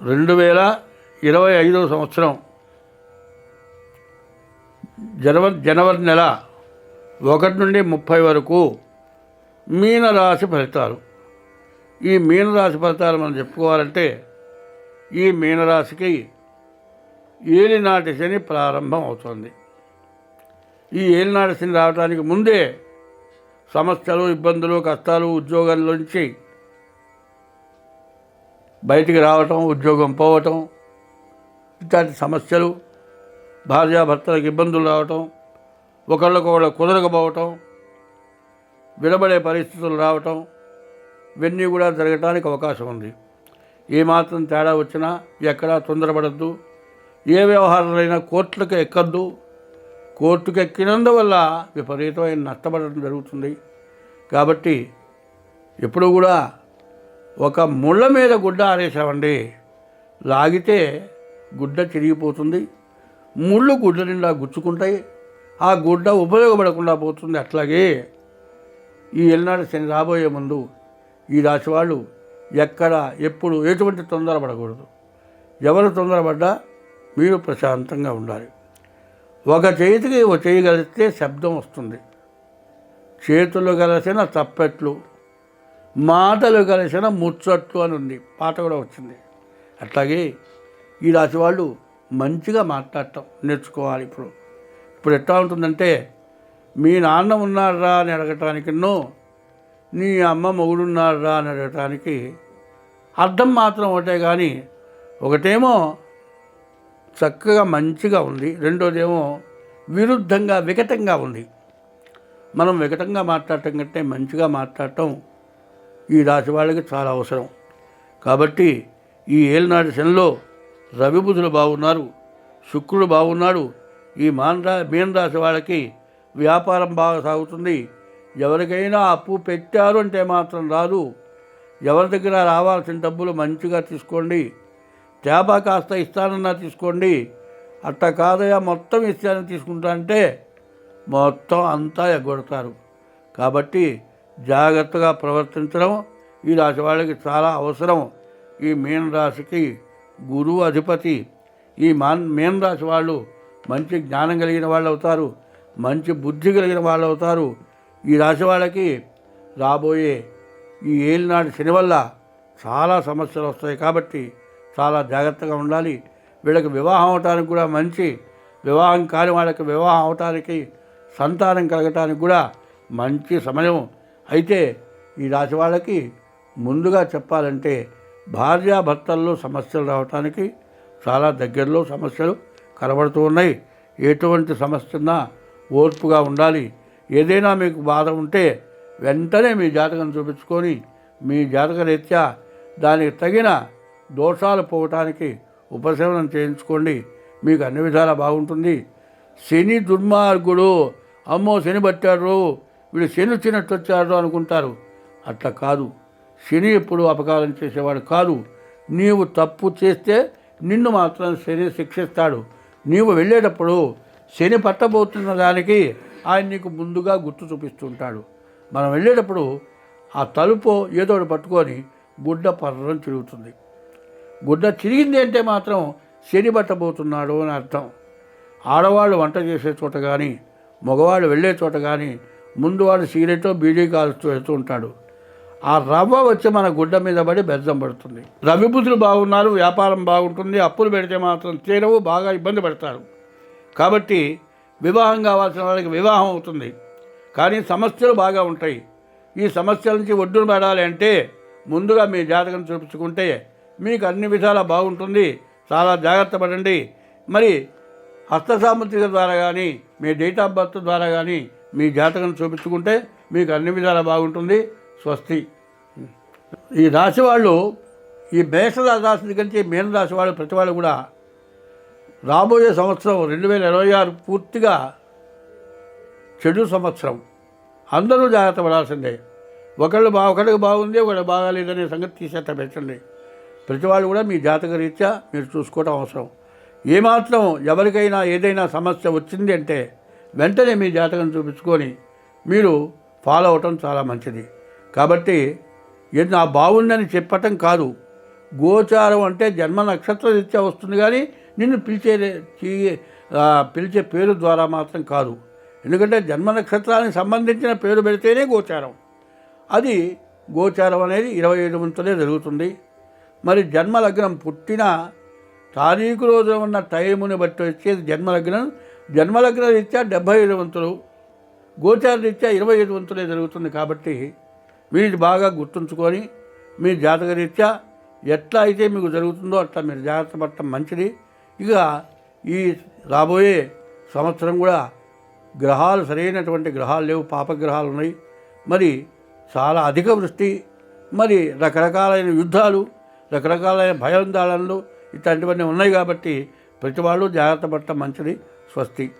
రెండు వేల ఇరవై ఐదవ సంవత్సరం జనవరి జనవరి నెల ఒకటి నుండి ముప్పై వరకు మీనరాశి ఫలితాలు. ఈ మీనరాశి ఫలితాలు మనం చెప్పుకోవాలంటే ఈ మీనరాశికి ఏలినాటి శని ప్రారంభం అవుతుంది. ఈ ఏలినాటి శని రావడానికి ముందే సమస్యలు ఇబ్బందులు కష్టాలు ఉద్యోగాల నుంచి బయటికి రావటం ఉద్యోగం పోవటం ఇట్లాంటి సమస్యలు భార్యాభర్తలకు ఇబ్బందులు రావటం ఒకళ్ళకొకళ్ళు కుదరకపోవటం విడబడే పరిస్థితులు రావటం ఇవన్నీ కూడా జరగటానికి అవకాశం ఉంది. ఏమాత్రం తేడా వచ్చినా ఎక్కడా తొందరపడద్దు. ఏ వ్యవహారాలైనా కోర్టులకు ఎక్కద్దు. కోర్టుకు ఎక్కినందువల్ల విపరీతమైన నష్టపడటం జరుగుతుంది. కాబట్టి ఎప్పుడు కూడా ఒక ముళ్ళ మీద గుడ్డ ఆరేసామండి లాగితే గుడ్డ చిరిగిపోతుంది ముళ్ళు గుడ్డ నిండా గుచ్చుకుంటాయి. ఆ గుడ్డ ఉపయోగపడకుండా పోతుంది అట్లాగే ఈ ఎల్నాడు శని రాబోయే ముందు ఈ రాశి వాళ్ళు ఎక్కడ ఎప్పుడు ఎటువంటి తొందరపడకూడదు. ఎవరు తొందరపడ్డా మీరు ప్రశాంతంగా ఉండాలి. ఒక చేతికి ఒక చేయి శబ్దం వస్తుంది. చేతులు కలిసిన తప్పెట్లు మాటలు కలిసిన ముచ్చట్లు అని ఉంది. పాట కూడా వచ్చింది. అట్లాగే ఈ రాశి వాళ్ళు మంచిగా మాట్లాడటం నేర్చుకోవాలి ఇప్పుడు. ఇప్పుడు ఎట్లా ఉంటుందంటే మీ నాన్న ఉన్నారా అని అడగటానికిన్నో నీ అమ్మ మొగుడున్నారా అని అడగటానికి అర్థం మాత్రం ఒకటే కానీ ఒకటేమో చక్కగా మంచిగా ఉంది. రెండోదేమో విరుద్ధంగా వికటంగా ఉంది. మనం వికటంగా మాట్లాడటం కంటే మంచిగా మాట్లాడటం ఈ రాశి వాళ్ళకి చాలా అవసరం. కాబట్టి ఈ ఏలినాటి శనిలో రవిబుధులు బాగున్నారు శుక్రుడు బాగున్నాడు. ఈ మాన్రా మీన రాశి వాళ్ళకి వ్యాపారం బాగా సాగుతుంది. ఎవరికైనా అప్పు పెట్టారు అంటే మాత్రం రాదు. ఎవరి దగ్గర రావాల్సిన డబ్బులు మంచిగా తీసుకోండి. తేబా కాస్త ఇస్తానన్నా తీసుకోండి. అట్ట కాదయా మొత్తం ఇస్తానని తీసుకుంటా అంటే మొత్తం అంతా ఎగ్గొడతారు. కాబట్టి జాగ్రత్తగా ప్రవర్తించడం ఈ రాశి వాళ్ళకి చాలా అవసరం. ఈ మీన రాశికి గురువు అధిపతి ఈ మాన్ మీన రాశి వాళ్ళు మంచి జ్ఞానం కలిగిన వాళ్ళు అవుతారు మంచి బుద్ధి కలిగిన వాళ్ళు అవుతారు. ఈ రాశి వాళ్ళకి రాబోయే ఈ ఏలినాటి శని వల్ల చాలా సమస్యలు వస్తాయి కాబట్టి చాలా జాగ్రత్తగా ఉండాలి. వీళ్ళకి వివాహం అవటానికి కూడా మంచి వివాహం కాని వాళ్ళకి వివాహం అవటానికి సంతానం కలగటానికి కూడా మంచి సమయం అయితే ఈ రాశి వాళ్ళకి ముందుగా చెప్పాలంటే భార్యాభర్తల్లో సమస్యలు రావటానికి చాలా దగ్గరలో సమస్యలు కనబడుతూ ఉన్నాయి. ఎటువంటి సమస్యన్నా ఓర్పుగా ఉండాలి. ఏదైనా మీకు బాధ ఉంటే వెంటనే మీ జాతకం చూపించుకొని మీ జాతక రీత్యా దానికి తగిన దోషాలు పోవటానికి ఉపశమనం చేయించుకోండి. మీకు అన్ని విధాలా బాగుంటుంది. శని దుర్మార్గుడు. అమ్మో శని పట్టాడు. వీడు శని వచ్చినట్టు వచ్చాడు అనుకుంటారు. అట్లా కాదు. శని ఎప్పుడు అపకారం చేసేవాడు కాదు. నీవు తప్పు చేస్తే నిన్ను మాత్రం శని శిక్షిస్తాడు. నీవు వెళ్ళేటప్పుడు శని పట్టబోతున్న దానికి ఆయన నీకు ముందుగా గుర్తు చూపిస్తుంటాడు. మనం వెళ్ళేటప్పుడు ఆ తలుపు ఏదో ఒకటి పట్టుకొని గుడ్డ పర్రం తిరుగుతుంది. గుడ్డ చిరిగింది అంటే మాత్రం శని పట్టబోతున్నాడు అని అర్థం. ఆడవాళ్ళు వంట చేసే చోట కానీ మగవాళ్ళు వెళ్ళే చోట కానీ ముందు వాడు సిగరెట్ బీడీ కాలుస్తూ వెళ్తూ ఉంటాడు. ఆ రవ్వ వచ్చి మన గుడ్డ మీద పడి బెద్దం పడుతుంది. రవిబుద్ధులు బాగున్నారు వ్యాపారం బాగుంటుంది అప్పులు పెడితే మాత్రం తీరవు బాగా ఇబ్బంది పడతారు. కాబట్టి వివాహం కావాల్సిన వాళ్ళకి వివాహం అవుతుంది. కానీ సమస్యలు బాగా ఉంటాయి. ఈ సమస్యల నుంచి ఒడ్డున పడాలి అంటే ముందుగా మీ జాతకం చూపించుకుంటే మీకు అన్ని విధాలా బాగుంటుంది. చాలా జాగ్రత్త పడండి. మరి హస్త సాముద్రిక ద్వారా కానీ మీ డేట్ ఆఫ్ బర్త్ ద్వారా కానీ మీ జాతకం చూపించుకుంటే మీకు అన్ని విధాలా బాగుంటుంది. స్వస్తి. ఈ రాశి వాళ్ళు ఈ మేషరాశి రాశి దగ్గర నుంచి మీన రాశి వాళ్ళు ప్రతి వాళ్ళు కూడా రాబోయే సంవత్సరం రెండు వేల ఇరవై ఆరు పూర్తిగా చెడు సంవత్సరం. అందరూ జాగ్రత్త పడాల్సిందే. ఒకళ్ళు బా ఒకళ్ళకి బాగుంది ఒకళ్ళు బాగాలేదనే సంగతి తీసేట పెట్టండి. ప్రతి వాళ్ళు కూడా మీ జాతక రీత్యా మీరు చూసుకోవడం అవసరం. ఏమాత్రం ఎవరికైనా ఏదైనా సమస్య వచ్చింది అంటే వెంటనే మీ జాతకం చూపించుకొని మీరు ఫాలో అవటం చాలా మంచిది. కాబట్టి ఏది నా బాగుందని చెప్పటం కాదు. గోచారం అంటే జన్మ నక్షత్ర రీత్యా వస్తుంది కానీ నిన్ను పిలిచే పిలిచే పేరు ద్వారా మాత్రం కాదు. ఎందుకంటే జన్మ నక్షత్రానికి సంబంధించిన పేరు పెడితేనే గోచారం. అది గోచారం అనేది ఇరవై ఐదు వంతులే జరుగుతుంది. మరి జన్మ లగ్నం పుట్టిన తారీఖు రోజున ఉన్న టైముని బట్టి వచ్చేది జన్మ జన్మలగ్న రీత్యా డెబ్భై ఐదు వంతులు గోచార రీత్యా ఇరవై ఐదు వంతులే జరుగుతుంది కాబట్టి మీరు బాగా గుర్తుంచుకొని మీ జాతక రీత్యా ఎట్లా అయితే మీకు జరుగుతుందో అట్లా మీరు జాగ్రత్త పడటం మంచిది. ఇక ఈ రాబోయే సంవత్సరం కూడా గ్రహాలు సరైనటువంటి గ్రహాలు లేవు పాపగ్రహాలు ఉన్నాయి. మరి చాలా అధిక వృష్టి మరి రకరకాలైన యుద్ధాలు రకరకాలైన భయాందోళనలు ఇట్లాంటివన్నీ ఉన్నాయి కాబట్టి ప్రతి వాళ్ళు జాగ్రత్త పడటం మంచిది. స్వస్తి